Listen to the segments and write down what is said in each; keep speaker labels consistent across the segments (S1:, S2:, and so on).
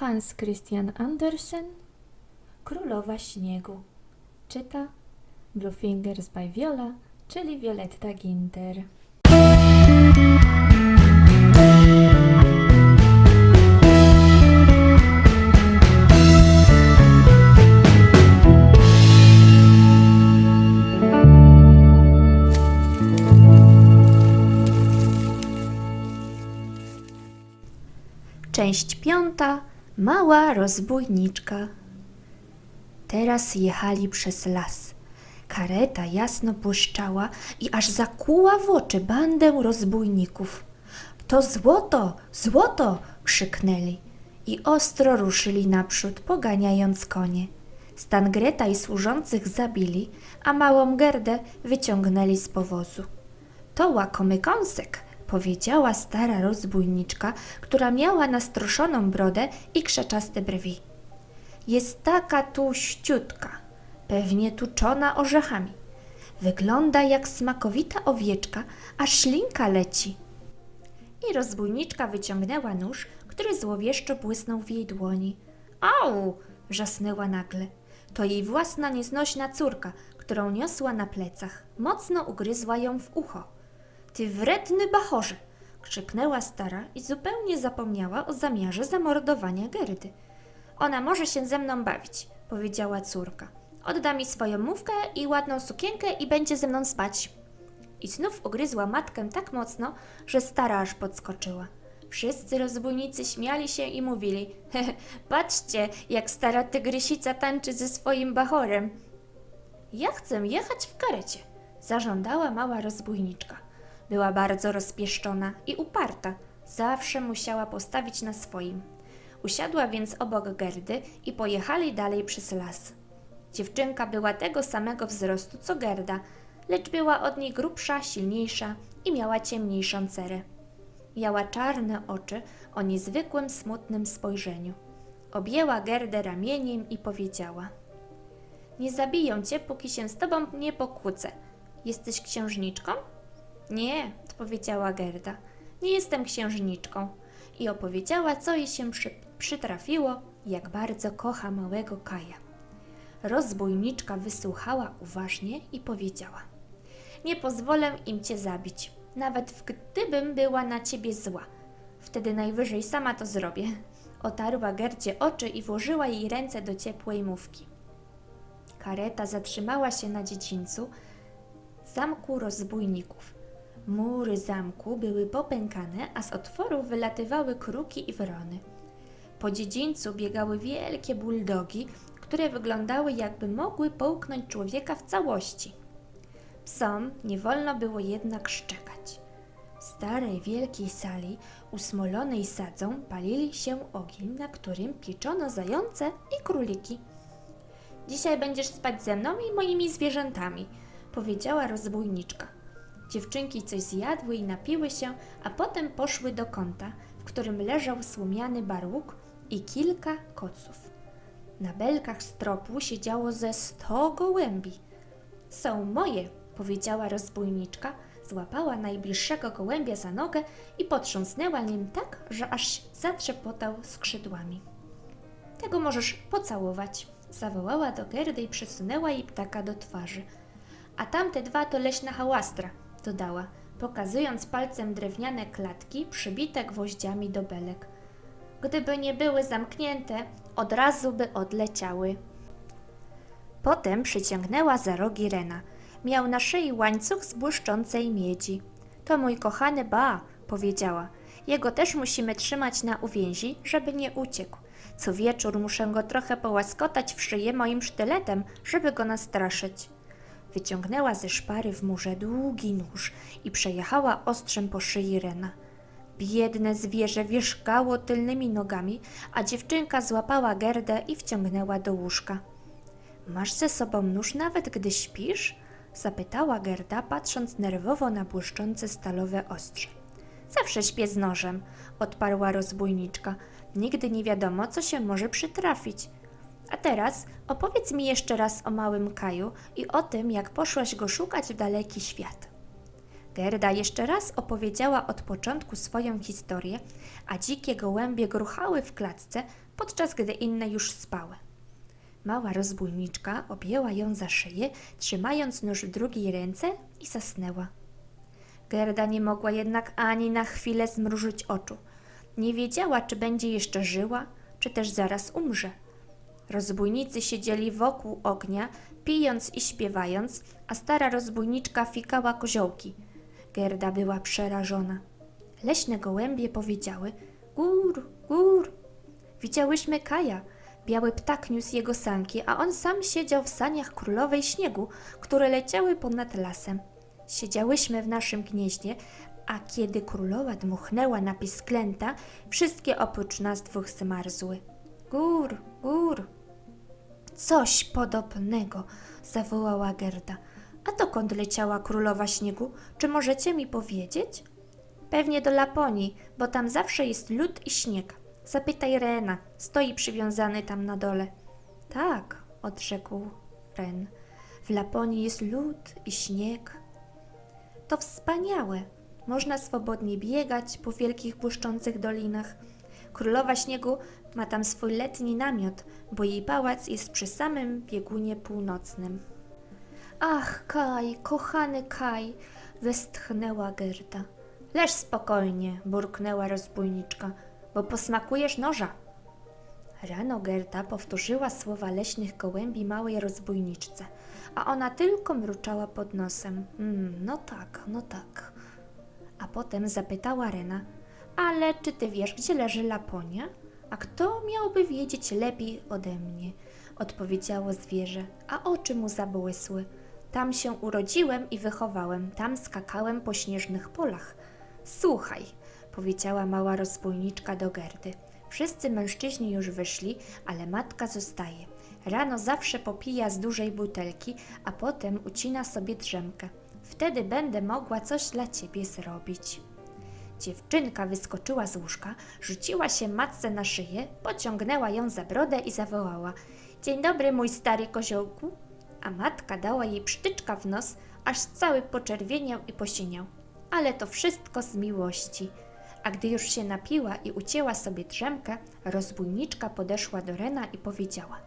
S1: Hans Christian Andersen Królowa Śniegu Czyta Bluefingers by Viola, czyli Violetta Ginter.
S2: Część piąta. Mała rozbójniczka. Teraz jechali przez las. Kareta jasno błyszczała i aż zakuła w oczy bandę rozbójników. To złoto, złoto! krzyknęli i ostro ruszyli naprzód, poganiając konie. Stan Greta i służących zabili, a małą Gerdę wyciągnęli z powozu. To łakomy kąsek, powiedziała stara rozbójniczka, która miała nastroszoną brodę i krzeczaste brwi. Jest taka tłuściutka, pewnie tuczona orzechami. Wygląda jak smakowita owieczka, a ślinka leci. I rozbójniczka wyciągnęła nóż, który złowieszczo błysnął w jej dłoni. Au! wrzasnęła nagle. To jej własna nieznośna córka, którą niosła na plecach. Mocno ugryzła ją w ucho. Ty wredny bachorze! krzyknęła stara i zupełnie zapomniała o zamiarze zamordowania Gerdy. Ona może się ze mną bawić, powiedziała córka. Odda mi swoją mówkę i ładną sukienkę i będzie ze mną spać. I znów ugryzła matkę tak mocno, że stara aż podskoczyła. Wszyscy rozbójnicy śmiali się i mówili: patrzcie, jak stara tygrysica tańczy ze swoim bachorem. Ja chcę jechać w karecie, zażądała mała rozbójniczka. Była bardzo rozpieszczona i uparta. Zawsze musiała postawić na swoim. Usiadła więc obok Gerdy i pojechali dalej przez las. Dziewczynka była tego samego wzrostu co Gerda, lecz była od niej grubsza, silniejsza i miała ciemniejszą cerę. Miała czarne oczy o niezwykłym, smutnym spojrzeniu. Objęła Gerdę ramieniem i powiedziała: Nie zabiją cię, póki się z tobą nie pokłócę. Jesteś księżniczką? Nie, odpowiedziała Gerda. Nie jestem księżniczką. I opowiedziała, co jej się przy, przytrafiło, jak bardzo kocha małego Kaja. Rozbójniczka wysłuchała uważnie i powiedziała: Nie pozwolę im cię zabić, nawet gdybym była na ciebie zła. Wtedy najwyżej sama to zrobię. Otarła Gerdzie oczy i włożyła jej ręce do ciepłej mówki. Kareta zatrzymała się na dziedzińcu zamku rozbójników. Mury zamku były popękane, a z otworów wylatywały kruki i wrony. Po dziedzińcu biegały wielkie buldogi, które wyglądały jakby mogły połknąć człowieka w całości. Psom nie wolno było jednak szczekać. W starej, wielkiej sali, usmolonej sadzą, palili się ogień, na którym pieczono zające i króliki. Dzisiaj będziesz spać ze mną i moimi zwierzętami, powiedziała rozbójniczka. Dziewczynki coś zjadły i napiły się, a potem poszły do kąta, w którym leżał słomiany barłuk i kilka koców. Na belkach stropu siedziało ze sto gołębi. Są moje, powiedziała rozbójniczka, złapała najbliższego gołębia za nogę i potrząsnęła nim tak, że aż zatrzepotał skrzydłami. Tego możesz pocałować, zawołała do Gerdy i przesunęła jej ptaka do twarzy. A tamte dwa to leśna hałastra, dodała, pokazując palcem drewniane klatki przybite gwoździami do belek. Gdyby nie były zamknięte, od razu by odleciały. Potem przyciągnęła za rogi Rena. Miał na szyi łańcuch z błyszczącej miedzi. To mój kochany Ba, powiedziała. Jego też musimy trzymać na uwięzi, żeby nie uciekł. Co wieczór muszę go trochę połaskotać w szyję moim sztyletem, żeby go nastraszyć. Wyciągnęła ze szpary w murze długi nóż i przejechała ostrzem po szyi Rena. Biedne zwierzę wierzgało tylnymi nogami, a dziewczynka złapała Gerdę i wciągnęła do łóżka. Masz ze sobą nóż nawet gdy śpisz? zapytała Gerda, patrząc nerwowo na błyszczące stalowe ostrze. Zawsze śpię z nożem, odparła rozbójniczka. Nigdy nie wiadomo, co się może przytrafić. Teraz opowiedz mi jeszcze raz o małym Kaju i o tym, jak poszłaś go szukać w daleki świat. Gerda jeszcze raz opowiedziała od początku swoją historię, a dzikie gołębie gruchały w klatce, podczas gdy inne już spały. Mała rozbójniczka objęła ją za szyję, trzymając nóż w drugiej ręce i zasnęła. Gerda nie mogła jednak ani na chwilę zmrużyć oczu. Nie wiedziała, czy będzie jeszcze żyła, czy też zaraz umrze. Rozbójnicy siedzieli wokół ognia, pijąc i śpiewając, a stara rozbójniczka fikała koziołki. Gerda była przerażona. Leśne gołębie powiedziały: Gór, gór. Widziałyśmy Kaja. Biały ptak niósł jego sanki, a on sam siedział w saniach królowej śniegu, które leciały ponad lasem. Siedziałyśmy w naszym gnieździe, a kiedy królowa dmuchnęła na pisklęta, wszystkie oprócz nas dwóch zmarzły. Gór, gór. Coś podobnego, zawołała Gerda. A dokąd leciała królowa śniegu? Czy możecie mi powiedzieć? Pewnie do Laponii, bo tam zawsze jest lód i śnieg. Zapytaj Rena, stoi przywiązany tam na dole. Tak, odrzekł Ren. W Laponii jest lód i śnieg. To wspaniałe. Można swobodnie biegać po wielkich błyszczących dolinach. Królowa śniegu ma tam swój letni namiot, bo jej pałac jest przy samym biegunie północnym. Ach, Kaj, kochany Kaj, westchnęła Gerda. Leż spokojnie, burknęła rozbójniczka, bo posmakujesz noża. Rano Gerda powtórzyła słowa leśnych gołębi małej rozbójniczce, a ona tylko mruczała pod nosem. Mm, no tak, no tak. A potem zapytała Rena, ale czy ty wiesz, gdzie leży Laponia? A kto miałby wiedzieć lepiej ode mnie? Odpowiedziało zwierzę, a oczy mu zabłysły. Tam się urodziłem i wychowałem, tam skakałem po śnieżnych polach. Słuchaj, powiedziała mała rozbójniczka do Gerdy. Wszyscy mężczyźni już wyszli, ale matka zostaje. Rano zawsze popija z dużej butelki, a potem ucina sobie drzemkę. Wtedy będę mogła coś dla ciebie zrobić. Dziewczynka wyskoczyła z łóżka, rzuciła się matce na szyję, pociągnęła ją za brodę i zawołała: Dzień dobry, mój stary koziołku. A matka dała jej przytyczka w nos, aż cały poczerwieniał i posiniał. Ale to wszystko z miłości. A gdy już się napiła i ucięła sobie drzemkę, rozbójniczka podeszła do Rena i powiedziała: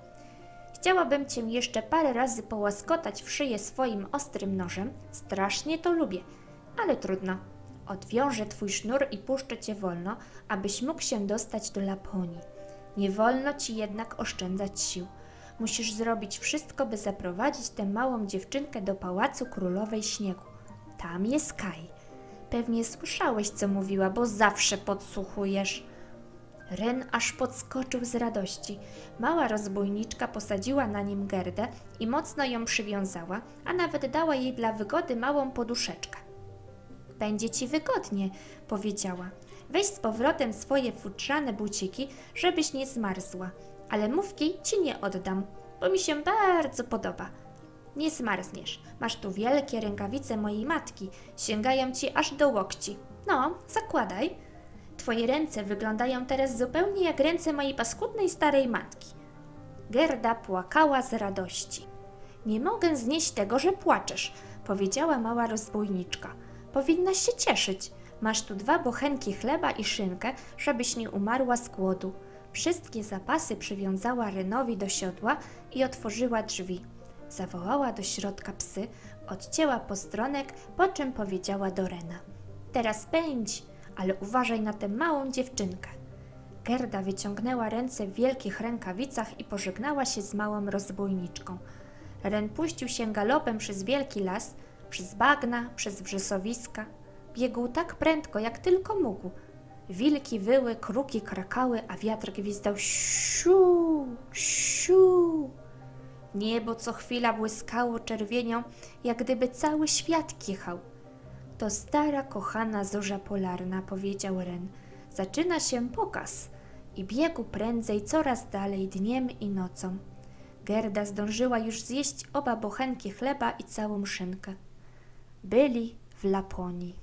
S2: Chciałabym cię jeszcze parę razy połaskotać w szyję swoim ostrym nożem. Strasznie to lubię, ale trudno. Odwiążę twój sznur i puszczę cię wolno, abyś mógł się dostać do Laponii. Nie wolno ci jednak oszczędzać sił. Musisz zrobić wszystko, by zaprowadzić tę małą dziewczynkę do pałacu królowej śniegu. Tam jest Kaj. Pewnie słyszałeś, co mówiła, bo zawsze podsłuchujesz. Ren aż podskoczył z radości. Mała rozbójniczka posadziła na nim Gerdę i mocno ją przywiązała, a nawet dała jej dla wygody małą poduszeczkę. Będzie ci wygodnie, powiedziała. Weź z powrotem swoje futrzane buciki, żebyś nie zmarzła, ale mówki ci nie oddam, bo mi się bardzo podoba. Nie zmarzniesz. Masz tu wielkie rękawice mojej matki, sięgają ci aż do łokci. No, zakładaj. Twoje ręce wyglądają teraz zupełnie jak ręce mojej paskudnej starej matki. Gerda płakała z radości. Nie mogę znieść tego, że płaczesz, powiedziała mała rozbójniczka. Powinnaś się cieszyć. Masz tu dwa bochenki chleba i szynkę, żebyś nie umarła z głodu. Wszystkie zapasy przywiązała Renowi do siodła i otworzyła drzwi. Zawołała do środka psy, odcięła postronek, po czym powiedziała do Rena. Teraz pędź, ale uważaj na tę małą dziewczynkę. Gerda wyciągnęła ręce w wielkich rękawicach i pożegnała się z małą rozbójniczką. Ren puścił się galopem przez wielki las, przez bagna, przez wrzesowiska. Biegł tak prędko, jak tylko mógł. Wilki wyły, kruki krakały, a wiatr gwizdał siu, siu. Niebo co chwila błyskało czerwienią, jak gdyby cały świat kichał. To stara, kochana zorza polarna, powiedział Ren. Zaczyna się pokaz i biegł prędzej coraz dalej dniem i nocą. Gerda zdążyła już zjeść oba bochenki chleba i całą szynkę. Byli w Laponii.